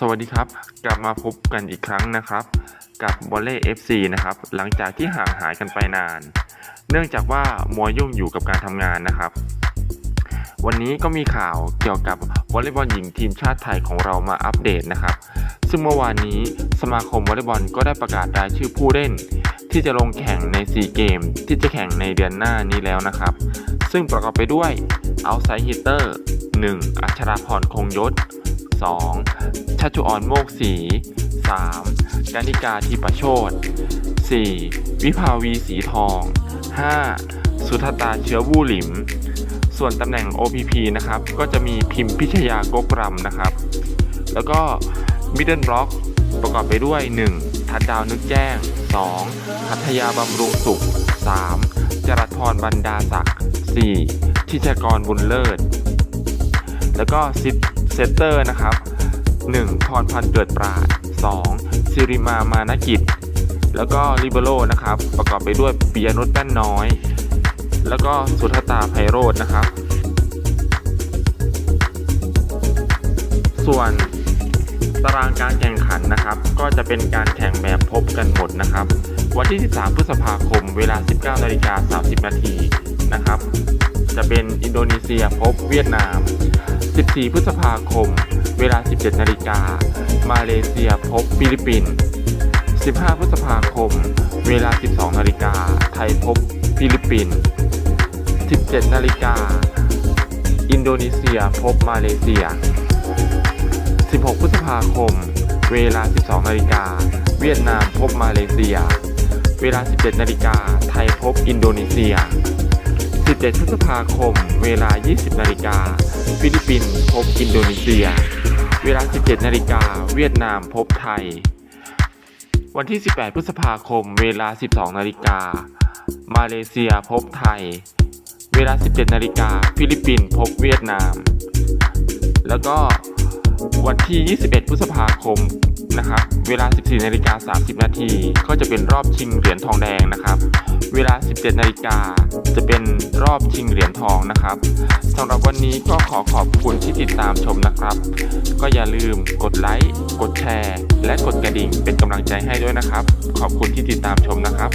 สวัสดีครับ กลับมาพบกันอีกครั้งนะครับ กับวอลเล่ FC นะครับ หลังจากที่ห่างหายกันไปนาน เนื่องจากว่ามัวยุ่งอยู่กับการทำงานนะครับ วันนี้ก็มีข่าวเกี่ยวกับวอลเลย์บอลหญิงทีมชาติไทยของเรามาอัปเดตนะครับ ซึ่งเมื่อวานนี้สมาคมวอลเลย์บอลก็ได้ประกาศรายชื่อผู้เล่น ที่จะลงแข่งในซีเกมที่จะแข่งในเดือนหน้านี้แล้วนะครับ ซึ่งประกอบไปด้วยเอาไซฮิเตอร์ 1. อัชราพรคงยศ 2. ชัชุออนโมกศรี 3. กานิกาทิปโชต 4. วิภาวีสีทอง 5. สุทตาเชื้อวูหลิม ส่วนตำแหน่ง OPP นะครับ ก็จะมีพิมพ์พิชยากกรำนะครับ แล้วก็ Middle Block ประกอบไปด้วย 1. ทัดดาวนึกแจ้ง 2. พัทยาบำรุงสุข 3. จรัสพรบรรดาศักดิ์ 4. ทิชกรบุญเลิศ แล้วก็ซิต เซตเตอร์นะครับ 1. พรพันธ์เกิดปราด 2. สิริมามานกิจ แล้วก็ลิเบโรนะครับ ประกอบไปด้วยปิยนุชแป้นน้อย แล้วก็สุทตาไพโรจน์นะครับ ส่วนตารางการแข่งขันนะครับ ก็จะเป็นการแข่งแบบพบกันหมดนะครับ วันที่ 13 พฤษภาคม เวลา 19นาฬิกา30นาทีนะครับ จะเป็นอินโดนีเซียพบเวียดนาม 14 พฤษภาคม เวลา 17 นาฬิกา มาเลเซียพบฟิลิปปินส์ 15 พฤษภาคม เวลา 12 นาฬิกา ไทยพบฟิลิปปินส์ 17 นาฬิกา อินโดนีเซียพบมาเลเซีย 16 พฤษภาคม เวลา 12 นาฬิกา เวียดนามพบมาเลเซีย เวลา 17 นาฬิกา ไทยพบอินโดนีเซีย 17 พฤษภาคม เวลา 20 นาฬิกา ฟิลิปปินส์พบอินโดนีเซีย เวลา 17 นาฬิกา เวียดนามพบไทย วันที่ 18 พฤษภาคม เวลา 12 นาฬิกา มาเลเซียพบไทย เวลา 17 นาฬิกา ฟิลิปปินส์พบเวียดนาม แล้วก็วันที่ 21 พฤษภาคมนะครับ เวลา 14 นาฬิกา 30 นาที ก็จะเป็นรอบชิงเหรียญทองแดงนะครับ เวลา 17 นาฬิกา จะเป็นรอบชิงเหรียญทองนะครับสำหรับวันนี้ก็ขอขอบคุณที่ติดตามชมนะครับ ก็อย่าลืมกดไลค์ กดแชร์ และกดกระดิ่งเป็นกำลังใจให้ด้วยนะครับ ขอบคุณที่ติดตามชมนะครับ